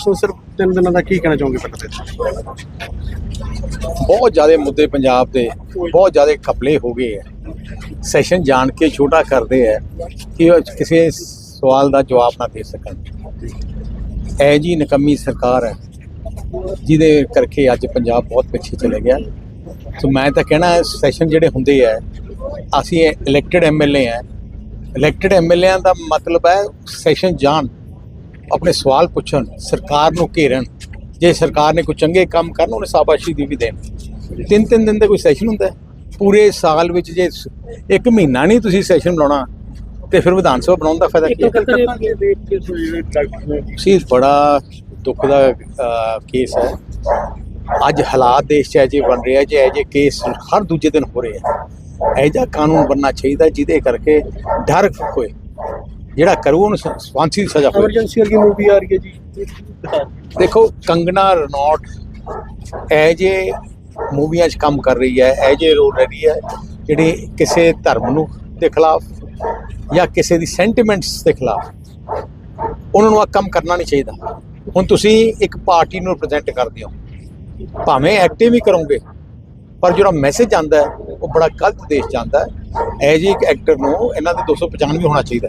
ਸੋ ਸਿਰਫ ਤਿੰਨ ਦਿਨਾਂ ਦਾ ਕੀ ਕਹਿਣਾ ਚਾਹੋਗੇ ਪਹਿਲਾਂ ਤੇ ਬਹੁਤ ਜ਼ਿਆਦਾ ਮੁੱਦੇ ਪੰਜਾਬ ਦੇ, ਬਹੁਤ ਜ਼ਿਆਦਾ ਖਪਲੇ ਹੋ ਗਏ ਹੈ। ਸੈਸ਼ਨ ਜਾਣ ਕੇ ਛੋਟਾ ਕਰਦੇ ਹੈ ਕਿ ਕਿਸੇ ਸਵਾਲ ਦਾ ਜਵਾਬ ਨਾ ਦੇ ਸਕਣ। ਇਹ ਜੀ ਨਕਮੀ ਸਰਕਾਰ ਹੈ, ਜਿਹਦੇ ਕਰਕੇ ਅੱਜ ਪੰਜਾਬ ਬਹੁਤ ਪਿੱਛੇ ਚਲੇ ਗਿਆ। ਸੋ ਮੈਂ ਤਾਂ ਕਹਿਣਾ ਸੈਸ਼ਨ ਜਿਹੜੇ ਹੁੰਦੇ ਹੈ, ਅਸੀਂ ਇਲੈਕਟਿਡ ਐਮਐਲਏ ਹੈ। ਇਲੈਕਟਿਡ ਐਮਐਲਏਆਂ ਦਾ ਮਤਲਬ ਹੈ ਸੈਸ਼ਨ ਜਾਣ। ਆਪਣੇ ਸਵਾਲ ਪੁੱਛਣ ਸਰਕਾਰ ਨੂੰ ਘੇਰਨ। ਜੇ ਸਰਕਾਰ ਨੇ ਕੋਈ ਚੰਗੇ ਕੰਮ ਕਰਨ ਉਹਨੇ ਸ਼ਾਬਾਸ਼ੀ ਦੀ ਵੀ ਦੇਣ। ਤਿੰਨ ਤਿੰਨ ਦਿਨ ਦਾ ਕੋਈ ਸੈਸ਼ਨ ਹੁੰਦਾ। ਪੂਰੇ ਸਾਲ ਵਿੱਚ ਜੇ ਇੱਕ ਮਹੀਨਾ ਨਹੀਂ ਤੁਸੀਂ ਸੈਸ਼ਨ ਬੁਲਾਉਣਾ ਤੇ ਫਿਰ ਵਿਧਾਨ ਸਭਾ ਬਣਾਉਣ ਦਾ ਫਾਇਦਾ ਕੀ ਹੈ? ਸੀ ਬੜਾ ਦੁੱਖ ਦਾ ਕੇਸ ਹੈ। ਅੱਜ ਹਾਲਾਤ ਦੇਸ਼ 'ਚ ਅਜੇ ਬਣ ਰਿਹਾ ਜੇ ਅਜੇ ਕੇਸ ਹਰ ਦੂਜੇ ਦਿਨ ਹੋ ਰਹੇ ਹੈ ਜਿਹਾ ਕਾਨੂੰਨ ਬਣਨਾ ਚਾਹੀਦਾ ਜਿਹਦੇ ਕਰਕੇ ਡਰ ਹੋਏ। ਜਿਹੜਾ ਕਰੂ ਉਹਨੂੰ ਸ- ਫਾਂਸੀ ਦੀ ਸਜ਼ਾ ਹੋਵੇ ਐਮਰਜੈਂਸੀ ਵਰਗੀ ਮੂਵੀ ਆ ਰਹੀ ਹੈ ਜੀ। ਦੇਖੋ ਕੰਗਨਾ ਰਣੌਟ ਇਹ ਜੇ ਮੂਵੀਆਂ 'ਚ ਕੰਮ ਕਰ ਰਹੀ ਹੈ ਇਹ ਜੇ ਰੋਲ ਰਹੀ ਹੈ ਜਿਹੜੀ ਕਿਸੇ ਧਰਮ ਨੂੰ ਦੇ ਖਿਲਾਫ ਜਾਂ ਕਿਸੇ ਦੀ ਸੈਂਟੀਮੈਂਟਸ ਦੇ ਖਿਲਾਫ ਉਹਨਾਂ ਨੂੰ ਆ ਕੰਮ ਕਰਨਾ ਨਹੀਂ ਚਾਹੀਦਾ। ਹੁਣ ਤੁਸੀਂ ਇੱਕ ਪਾਰਟੀ ਨੂੰ ਰਿਪਰੈਜ਼ੈਂਟ ਕਰਦੇ ਹੋ। ਭਾਵੇਂ ਐਕਟਿਵ ਹੀ ਕਰੋਗੇ ਪਰ ਜਿਹੜਾ ਮੈਸੇਜ ਆਂਦਾ ਹੈ ਉਹ ਬੜਾ ਗਲਤ ਦੇਸ਼ ਜਾਂਦਾ ਹੈ। ਇਹ ਜੀ ਇੱਕ ਐਕਟਰ ਨੂੰ ਇਹਨਾਂ ਦੇ 295 ਹੋਣਾ ਚਾਹੀਦਾ